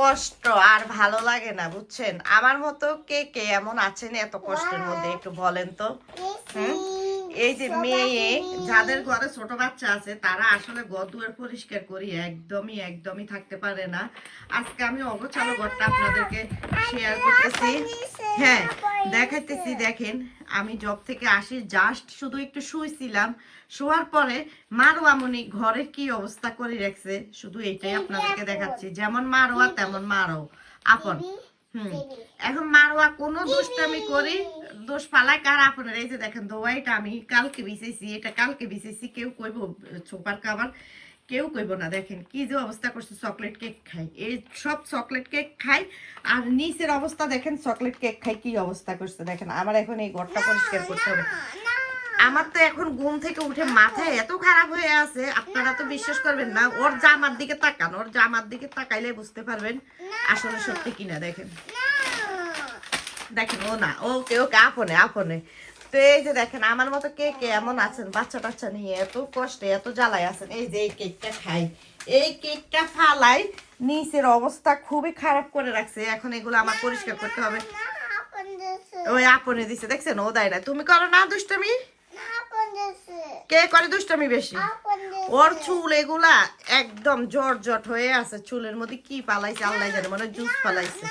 কষ্ট আর ভালো লাগে না বুঝছেন? আমার মতো কে কে এমন আছেন এত কষ্টের মধ্যে? একটু বলেন তো। হুম? এই যে মেয়ে যাদের ঘরে ছোট বাচ্চা আছে তারা আসলে ঘর দুয়ার পরিষ্কার করি একদমই একদমই থাকতে পারে না। আজকে আমি অগোছালো ঘরটা আপনাদেরকে শেয়ার করতেছি। হ্যাঁ দেখাইতেছি দেখেন আমি জব থেকে আসি জাস্ট শুধু একটু শুয়েছিলাম শোয়ার পরে মারোয়ামনি ঘরের কি অবস্থা করে রাখছে শুধু এটাই আপনাদেরকে দেখাচ্ছি। যেমন মারোয়া তেমন মারো আপন। এখন মারোয়া কোনো দুষ্টামি করি দোষ পালায় কার আপনার? এই যে দেখেন দোয়াইটা আমি কালকে বিছেছি এটা কালকে বিছেছি কেউ কইব ছোপার খাবার কেউ কইব না। দেখেন কি যে অবস্থা করছে চকলেট কেক খাই। এই সব চকলেট কেক খাই আর নিচের অবস্থা দেখেন চকলেট কেক খাই কি অবস্থা করছে? দেখেন আমার এখন এই ঘরটা পরিষ্কার করতে হবে। আমার তো এখন ঘুম থেকে উঠে মাথায় এত খারাপ হয়ে আছে, আপনারা তো বিশ্বাস করবেন না, ওর জামার দিকে তাকান, ওর জামার দিকে তাকাইলে বুঝতে পারবেন আসলে সত্যি কিনা, দেখেন। দেখেন, ও না ওকে ওকে, আপনে আপনে। তো এই যে দেখেন, আমার মতো কে কে এমন আছেন বাচ্চা টাচ্চা নিয়ে এত কষ্টে, এত জ্বালায় আছেন, এই যে এই কেকটা খাই। এই কেকটা ফালাই নিচের অবস্থা খুবই খারাপ করে রাখছে, এখন এগুলো আমার পরিষ্কার করতে হবে। ওই আপনে দিছে, দেখছেন, ও দেয় না। তুমি করো না দুষ্টামি। কে করে? দুষ্টামি বেশি। ওর চুল এগুলা একদম জট হয়ে আছে। চুলের মধ্যে কি পালাইছে আল্লাহ জানে মানে জুস পালাইছে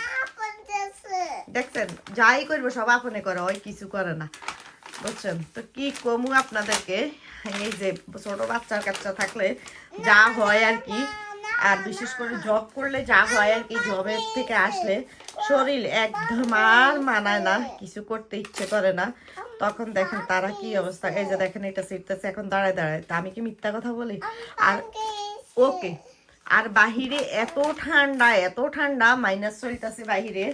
দেখছেন যাই করব সব আপনে করে ওই কিছু করে না। বুঝছেন? তো কি কমু আপনাদেরকে? এই যে ছোট বাচ্চার কাচ্চা থাকলে যা হয় আর কি। আর বিশেষ করে জব করলে যা হয় আর কি জবের থেকে আসলে শরীর একদম আর মানায় না, কিছু করতে ইচ্ছে করে না। তখন দেখেন তারা কি অবস্থা, এই যে দেখেন এটা সিটতেছে এখন দাঁড়ায় দাঁড়ায়। তা আমি কি মিথ্যা কথা বলি? আর ওকে, আর বাহিরে এত ঠান্ডা এত ঠান্ডা মাইনাস চলতেছে বাহিরে।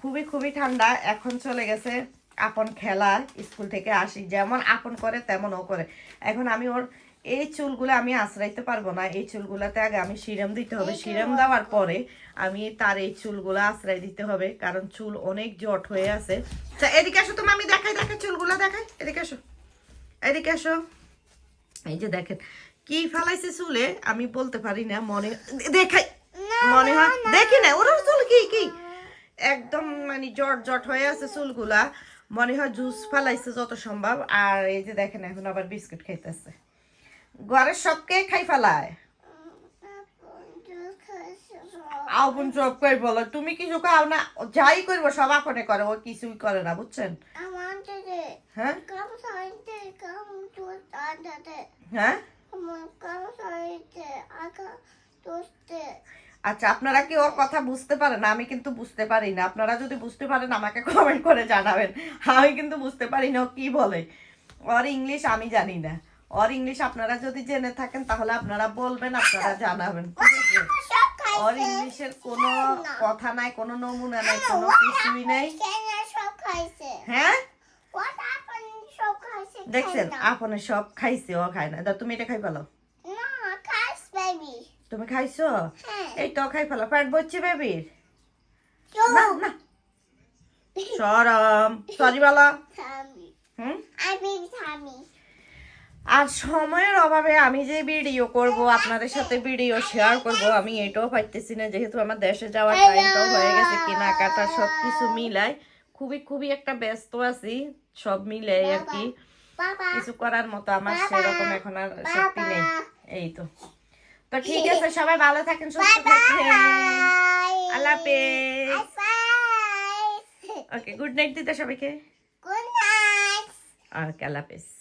খুবই খুবই ঠান্ডা, এখন চলে গেছে আপন খেলা, স্কুল থেকে আসি। যেমন আপন করে তেমন ও করে। এখন আমি ওর এই চুলগুলো আমি আশ্রাইতে পারব না এই চুলগুলাতে আগে আমি সিরাম দিতে হবে। সিরাম দেওয়ার পরে আমি তার এই চুলগুলো আশ্রয় দিতে হবে কারণ চুল অনেক জট হয়ে আছে। আচ্ছা, এদিকে আসো তুমি আমি দেখাই দেখাই চুলগুলো দেখাই। এদিকে আসো। এদিকে আসো। এই যে দেখেন কি ফেলাইছে চুলে? আমি বলতে পারি না মনে দেখাই। মনে হয় দেখি না ওর চুল কি কি? একদম মানে জট জট হয়ে আছে চুলগুলা। মনে হয় জুস ফেলাইছে যত সম্ভব। আর এই যে দেখেন এখন আবার বিস্কুট খাইতেছে। ঘরের সব কে খাই ফেলায়? আপন সব কই বলো। তুমি কিছু খাও না যাই করব, সব আপনে করে, ও কিছুই করে না, বুঝছেন? হ্যাঁ? হ্যাঁ? আচ্ছা আপনারা কি ওর কথা বুঝতে পারেন? আমি কিন্তু বুঝতে পারি না। আপনারা যদি বুঝতে পারেন, আমাকে কমেন্ট করে জানাবেন। আমি কিন্তু বুঝতে পারি না ও কি বলে। ওর ইংলিশ আমি জানি না। ওর ইংলিশ আপনারা যদি জেনে থাকেন তাহলে আপনারা বলবেন আপনারা জানাবেন। ওর ইংলিশের কোনো কথা নাই কোনো নমুনা নাই কোনো কিছুই নাই। হ্যাঁ? দেখছেন আপনি সব খাইছে ও খায় না। তুমি এটা খাই ফেলো। তুমি খাইছো? এই তো খাই ফেলো পেট বলছে বেবির না না। সরম। সরি বলো। হুম? আর সময়ের অভাবে আমি যে ভিডিও করব আপনাদের সাথে ভিডিও শেয়ার করব আমি এটাও পাইতেছি না যেহেতু আমার দেশে যাওয়ার টাইমটাও হয়ে গেছে কেনাকাটা সব কিছু মিলাই। খুবই খুবই একটা ব্যস্ত আছি সব মিলাই আর কি। কিছু করার মতো আমার সেরকম এখন আর শক্তি নেই এই তো। তো ঠিক আছে সবাই ভালো থাকেন সুস্থ থাকেন। আল্লাহ ওকে গুড নাইট দিতে সবাইকে। Good night. ওকে আল্লাহ হাফেজ।